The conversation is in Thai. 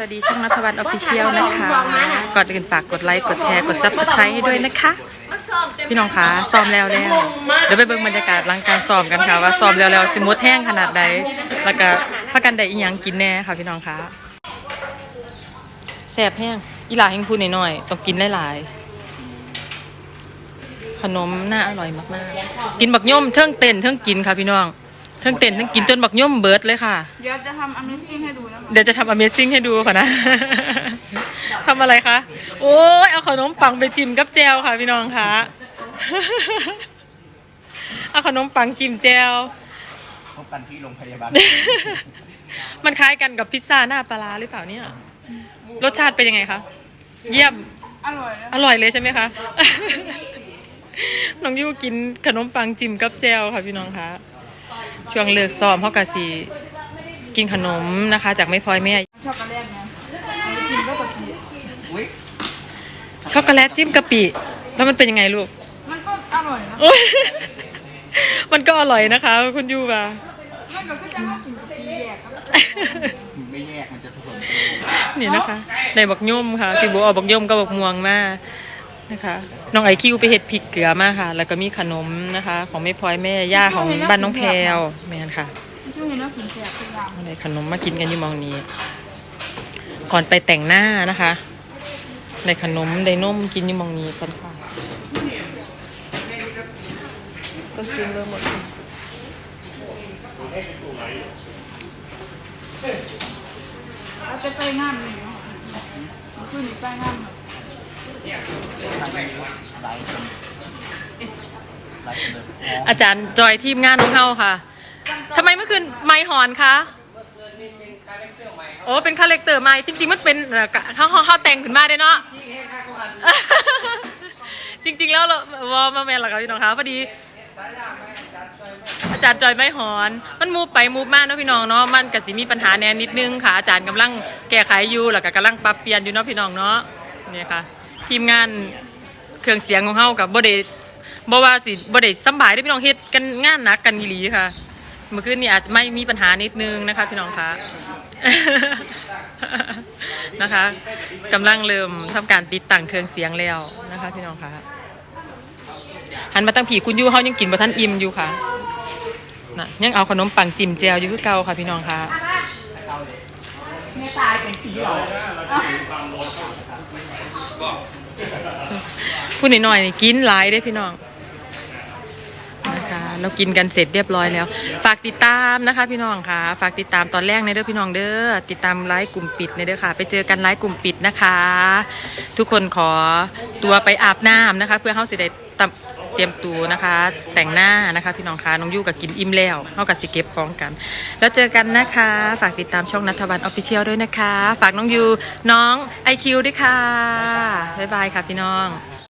วัสดีช่องนัทวันออฟฟิเชียลนะคะ ก่อนอื่นฝากกดไลค์ กดแชร์ กด Subscribe ให้ด้วยนะคะ พี่น้องคะซ้อมแล้วแล้วเดี๋ยวไปเบิ่งบรรยากาศหลังการซ้อมกันค่ะ ว่าซ้อมแล้วแล้วสิมดแห้งขนาดใด แล้วก็พักกันได้อีหยังกินแน่ค่ะพี่น้องคะแซ่บแห้งอีหลาแห้งพูดหน่อยๆต้องกินหลายๆขนมน่าอร่อยมากๆ กินบักย่อมเทิงเต้นเทิงกินค่ะพี่น้องเทิงเต้นเทิงกินจนบักย่อมเบิดเลยค่ะ เดี๋ยวจะทำ Amazing ให้ดูนะคะ เดี๋ยวจะทำ Amazing ให้ดูค่ะนะ ทำอะไรคะ โอ้ยเอาขนมปังไปจิ้มกับแจวค่ะพี่น้องคะเอาขนมปังจิ้มแจว พบกันที่โรงพยาบาล มันคล้ายกันกับพิซซ่าหน้าปลาร้าหรือเปล่าเนี่ย รสชาติเป็นยังไงคะ เยี่ยม อร่อยนะอร่อยเลยใช่ไหมคะ น้องยูกินขนมปังจิ้มกับแจวค่ะพี่น้องคะ ช่วงเลิกซ้อมเขากะสีกินขนมนะคะ จากไม่พลอยแม่ช็อกโกแลตนะเอาไปกินก็กะปิอุ้ยช็อกโกแลตจิ้มกะปิแล้วมันเป็นยังไงลูก มันก็อร่อยนะโอ๊ยมันก็อร่อยนะคะ คุณยูบามันก็คือจะมากินกะปิแยกกับไม่แยกมันจะผสมนี่นะคะในบักย่อมค่ะพี่บัวเอาบักย่อมกับบักม่วงมา นะคะน้องไอคิวไปเห็ดพริกเกลือมาค่ะ แล้วก็มีขนมนะคะ ของแม่พลอยแม่ย่าของบ้านน้องแพรวแม่นค่ะช่วยเห็นว่ากินแสบทุกอย่างเอาได้ขนมมากินกันอยู่หมองนี้ ก่อนไปแต่งหน้านะคะได้ขนมได้นมกินอยู่หมองนี้กันค่ะก็กินเลยหมดแล้วจะไปงานนี่เนาะขึ้นอีกไปงานเนาะหลายคนหลายคนเลย อาจารย์จอยทีมงานของเฮาค่ะทำไมเมื่อคืนไม่หอนคะโอ้เป็นคาแรคเตอร์ใหม่จริงๆมันเป็นเขาเขาแต่งขึ้นมาได้เนาะจริง ๆ แล้วเราวอมาแมนหรอครับพี่น้องคะพอดี อาจารย์จอยไม่หอน มันมูฟไปมูฟมาเนาะพี่น้องเนาะมันก็สิมีปัญหาแน่นิดนึงค่ะอาจารย์กำลังแก้ไขอยู่แล้วก็กำลังปรับเปลี่ยนอยู่เนาะพี่น้องเนาะนี่ค่ะ ทีมงานเครื่องเสียงของเฮากับบ่ได้บ่ว่าสิบ่ได้สบายได้อพี่น้องเฮ็ดกันงานหนักกันอีหลีค่ะ เมื่อคืนนี้อาจจะไม่มีปัญหานิดนึงนะคะพี่น้องคะ นะคะกำลังเริ่มทำการติดตั้งเครื่องเสียงแล้วนะคะ พี่น้องคะหันมาตั้งผีคุณยูเขายังกินบะท่านอิ่มอยู่ค่ะนะยังเอาขนมปังจิ้มแจวอยู่คือเก่าค่ะพี่น้องคะแม่ตายเป็นผีเหรอ พูดหน่อยๆนี่กินหลายได้พี่น้องนะคะเรากินกันเสร็จเรียบร้อยแล้ว ฝากติดตามนะคะพี่น้องค่ะ ฝากติดตามตอนแรกในเด้อพี่น้องเด้อติดตามไลฟ์กลุ่มปิดในเด้อค่ะ ไปเจอกันไลฟ์กลุ่มปิดนะคะ ทุกคนขอตัวไปอาบน้ำนะคะ เพื่อเข้าสิได้ตำเต รียมตัวนะคะ แต่งหน้านะคะพี่น้องคะน้องยู่กับกินอิ่มแล้วเขากับสิเก็บของกัน แล้วเจอกันนะคะ ฝากติดตามช่องนัทวันออฟฟิเชียลด้วยนะคะ ฝากน้องยูน้องไอคิวด้วยค่ะ บ๊ายบายค่ะพี่น้อง